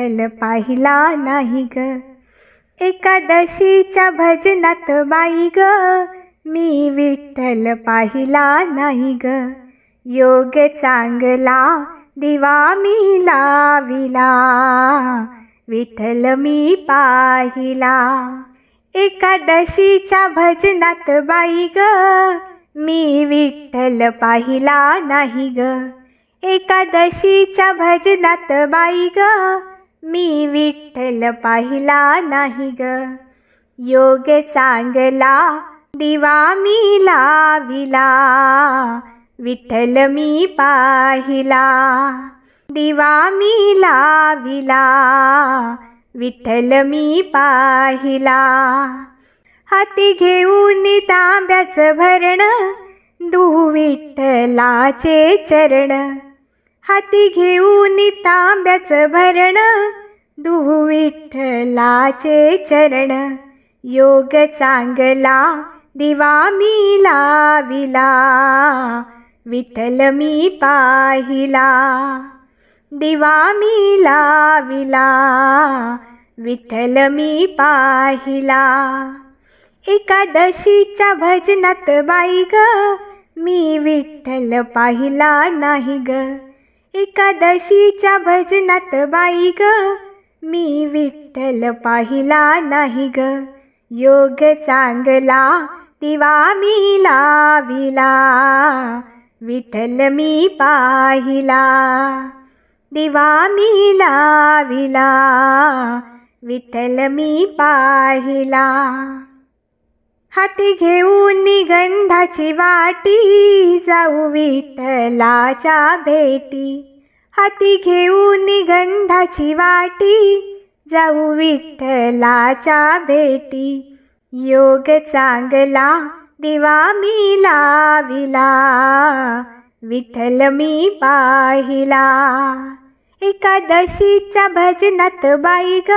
विठ्ठल पाहिला नाही ग. एकादशीच्या भजनात बाई ग. मी विठ्ठल पाहिला नाही ग. योग चांगला दिवा मी लाविला. विठ्ठल मी पाहिला. एकादशीच्या भजनात बाई ग. मी विठ्ठल पाहिला नाही ग. एकादशीच्या भजनात बाई ग. मी विठ्ठल पाहिला नाही ग. योग सांगला दिवा मी लाविला. विठ्ठल मी पाहिला दिवा मी लाविला. विठ्ठल मी पाहिला. हाती घेऊन तांब्याचं भरण दू विठ्ठलाचे चरण. हाती घेऊन तांब्याचं भरण दू विठ्ठलाचे चरण. योग चांगला दिवा मी लाविला. विठ्ठल मी पाहिला. दिवा मी लाविला. विठ्ठल मी पाहिला. एकादशीच्या भजनात बाई ग. मी विठ्ठल पाहिला नाही ग. एकादशीच्या भजनात बाई ग. मी विठ्ठल पाहिला नाही ग. योग चांगला दिवा मी लाविला. विठ्ठल मी पाहिला. दिवा मी लाविला. विठ्ठल मी पाहिला. हाती घेऊन निगंधाची वाटी जाऊ विठ्ठलाच्या भेटी. हाती घेऊन गंधाची वाटी जाऊ विठ्ठलाच्या भेटी. योग चांगला दिवा मी लाविला विठ्ठल मी पाहिला. एकादशीच्या भजनात बाई ग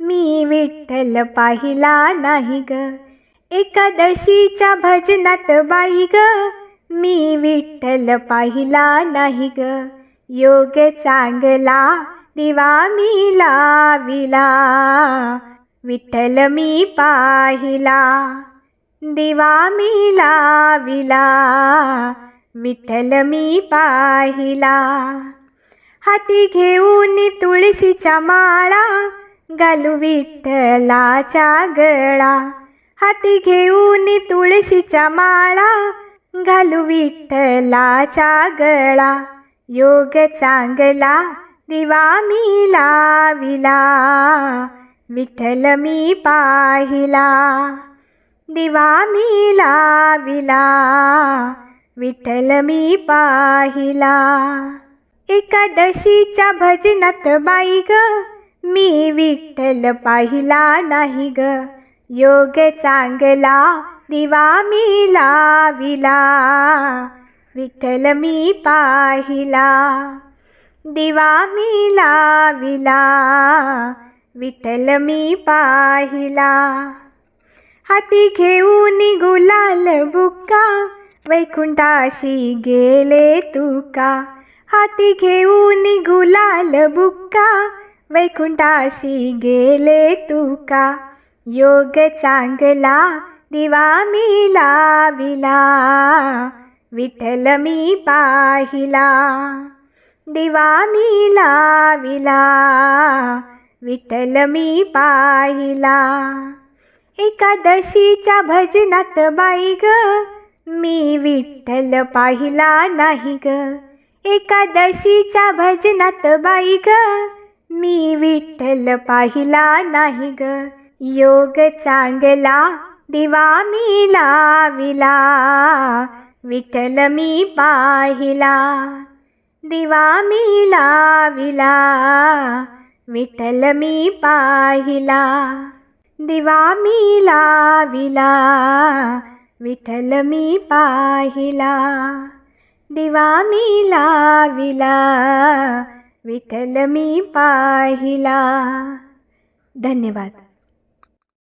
मी विठ्ठल पाहिला नाही ग. एकादशीच्या भजनात बाई ग मी विठ्ठल पाहिला नाही ग. योग चांगला दिवा मी लाविला विठ्ठल मी पाहिला. दिवा मी लाविला विठ्ठल मी पाहिला. हाती घेऊन तुळशीच्या माळा घालू विठ्ठलाच्या गळा. हाती घेऊन तुळशीच्या माळा घालू विठ्ठलाच्या गळा. योग चांगला दिवा मी लाविला विठ्ठल मी पाहिला. दिवा मी लाविला विठ्ठल मी पाहिला. एकादशीच्या भजनात बाई ग मी विठ्ठल पाहिला नाही ग. योग चांगला दिवा मी लाविला. विठ्ठल मी पाहिला दिवा मी लाविला विठ्ठल मी पाहिला. हाती घेऊन गुलाल बुक्का वैकुंठाशी गेले तुका. हाती घेऊन गुलाल बुक्का वैकुंठाशी गेले तुका. योग चांगला दिवा मी लाविला. विठ्ठल मी पाहिला दिवा मी लाविला. विठ्ठल मी पाहिला एकादशीच्या भजनात बाई ग. मी विठ्ठल पाहिला नाही ग. एकादशीच्या भजनात बाई ग. मी विठ्ठल पाहिला नाही ग. योग चांगला दिवा मी लाविला. विठ्ठल मी पाहिला दिवा मी लाविला विठ्ठल मी पाहिला दिवा मी लाविला विठ्ठल मी पाहिला दिवा मी लाविला विठ्ठल मी पाहिला. धन्यवाद.